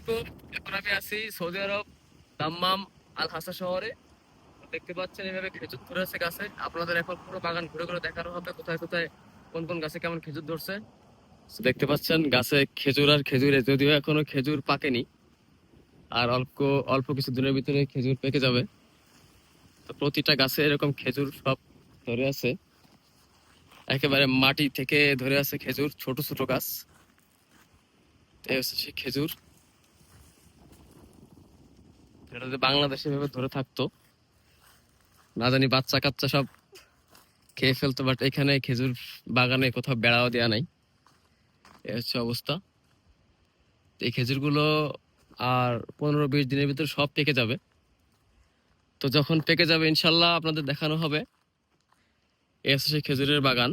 আলাইকুম এখন আমি আছি সৌদি আরব, দাম্মাম আল হাসা শহরে। দেখতে পাচ্ছেন এভাবে খেজুর ধরে আছে গাছে। আপনাদের এখন পুরো বাগান ঘুরে ঘুরে দেখানো হবে কোথায় কোথায়, কোন কোন গাছে কেমন খেজুর ধরছে। দেখতে পাচ্ছেন গাছে খেজুর আর খেজুরে, যদিও এখনও খেজুর পাকেনি, আর অল্প অল্প কিছু দিনের ভিতরে খেজুর পেকে যাবে। তো প্রতিটা গাছে এরকম খেজুর সব ধরে আছে। একেবারে মাটি থেকে ধরে আছে খেজুর, ছোট ছোট গাছ। এই হচ্ছে সেই খেজুর। যদি ধরে থাকতো, না জানি বাচ্চা কাচ্চা সব খেয়ে ফেলতো বাট এখানে খেজুর বাগানে কোথাও বেড়াও দেওয়া নাই। এই হচ্ছে অবস্থা। এই খেজুরগুলো আর পনেরো বিশ দিনের ভিতরে সব পেকে যাবে। তো যখন পেকে যাবে, ইনশাল্লাহ আপনাদের দেখানো হবে। এই হচ্ছে সেই খেজুরের বাগান।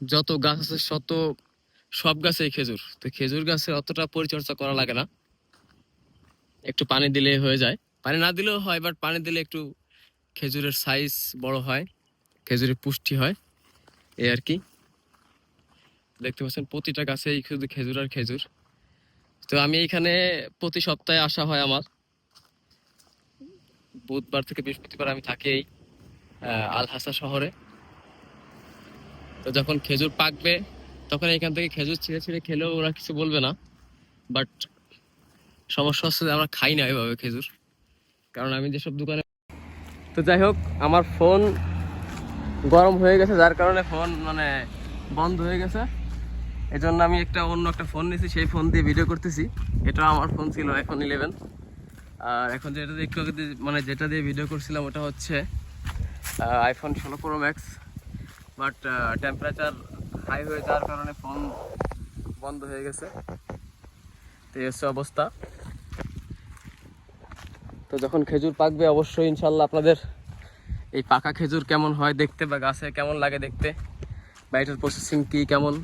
যত গাছ আছে, শত সব গাছেই খেজুর। তো খেজুর গাছে অতটা পরিচর্যা করা লাগে না। একটু পানি দিলে হয়ে যায়। পানি না দিলেও হয় বাট পানি দিলে একটু খেজুরের সাইজ বড় হয় খেজুরের পুষ্টি হয় এই আর কি। দেখতে পাচ্ছেন প্রতিটা গাছেই শুধু খেজুর আর খেজুর। তো আমি এখানে প্রতি সপ্তাহে আসা হয় আমার। বুধবার থেকে বৃহস্পতিবার আমি থাকি এই আহ, আল হাসা শহরে। তো যখন খেজুর পাকবে তখন এখান থেকে খেজুর ছিঁড়ে ছিঁড়ে খেলেও ওরা কিছু বলবে না। বাট সমস্যা হচ্ছে যে আমরা খাই না এভাবে খেজুর। কারণ আমি যেসব দোকানে তো যাই হোক, আমার ফোন গরম হয়ে গেছে, যার কারণে ফোন মানে বন্ধ হয়ে গেছে। এই জন্য আমি একটা অন্য একটা ফোন নিয়েছি, সেই ফোন দিয়ে ভিডিও করতেছি। এটা আমার ফোন ছিল এখন ইলেভেন আর এখন যেটা দিয়ে একটু মানে যেটা দিয়ে ভিডিও করছিলাম, ওটা হচ্ছে আইফোন ষোলো pro max but temperature high হয়ে যাওয়ার কারণে ফোন বন্ধ হয়ে গেছে। তো এই হচ্ছে অবস্থা। তো যখন খেজুর পাকবে, অবশ্যই ইনশাল্লাহ আপনাদের এই পাকা খেজুর কেমন হয় দেখতে বা গাছে কেমন লাগে দেখতে, বা এটার প্রসেসিং কী কেমন,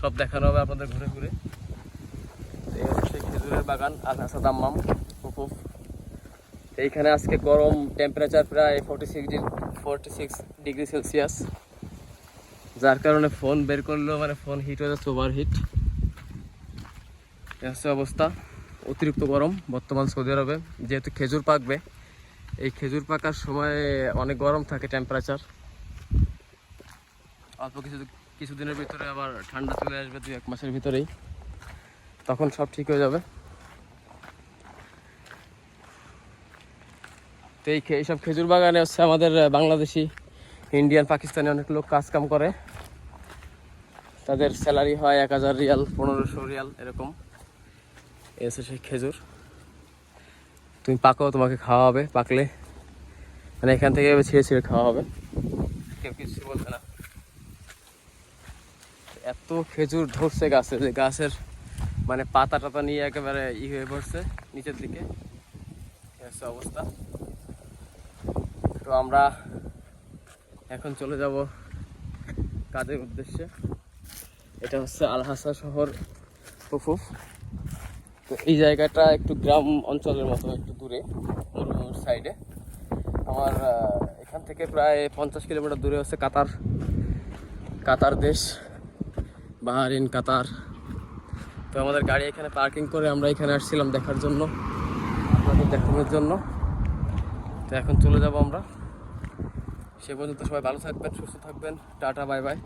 সব দেখানো হবে আপনাদের ঘুরে ঘুরে। এই হচ্ছে খেজুরের বাগান আল হাসা দাম্মাম হুকুফ এইখানে আজকে গরম টেম্পারেচার প্রায় forty six forty six degree Celsius যার কারণে ফোন বের করলেও মানে ফোন হিট হয়ে যাচ্ছে ওভার হিট হচ্ছে অবস্থা। অতিরিক্ত গরম বর্তমান সৌদি আরবে। যেহেতু খেজুর পাকবে, এই খেজুর পাকার সময় অনেক গরম থাকে টেম্পারেচার অল্প কিছু কিছুদিনের ভিতরে আবার ঠান্ডা চলে আসবে দু এক মাসের ভিতরেই। তখন সব ঠিক হয়ে যাবে। তো এই এইসব খেজুর বাগানে হচ্ছে আমাদের বাংলাদেশি, ইন্ডিয়ান, পাকিস্তানি অনেক লোক কাজ কাম করে। তাদের স্যালারি হয় এক হাজার রিয়াল, পনেরোশো রিয়াল, এরকম। এসে সেই খেজুর। তুমি পাকো, তোমাকে খাওয়া হবে, পাকলে। মানে এখান থেকে ছিঁড়ে ছিঁড়ে খাওয়া হবে। কেউ কিছু বলবে না। এত খেজুর ধরছে গাছে যে গাছের মানে পাতা টাতা নিয়ে একেবারে ই হয়ে পড়ছে নিচের দিকে। অবস্থা। তো আমরা এখন চলে যাব কাজের উদ্দেশ্যে। এটা হচ্ছে আলহাসা শহর, ফুফুফ। তো এই জায়গাটা একটু গ্রাম অঞ্চলের মতো, একটু দূরে সাইডে আমার এখান থেকে প্রায় পঞ্চাশ কিলোমিটার দূরে হচ্ছে কাতার। কাতার দেশ, বাহারিন, কাতার। তো আমাদের গাড়ি এখানে পার্কিং করে আমরা এখানে আসছিলাম দেখার জন্য, আপনাদের দেখানোর জন্য। তো এখন চলে যাব আমরা। সে পর্যন্ত সবাই ভালো থাকবেন, সুস্থ থাকবেন। Tata, bye bye.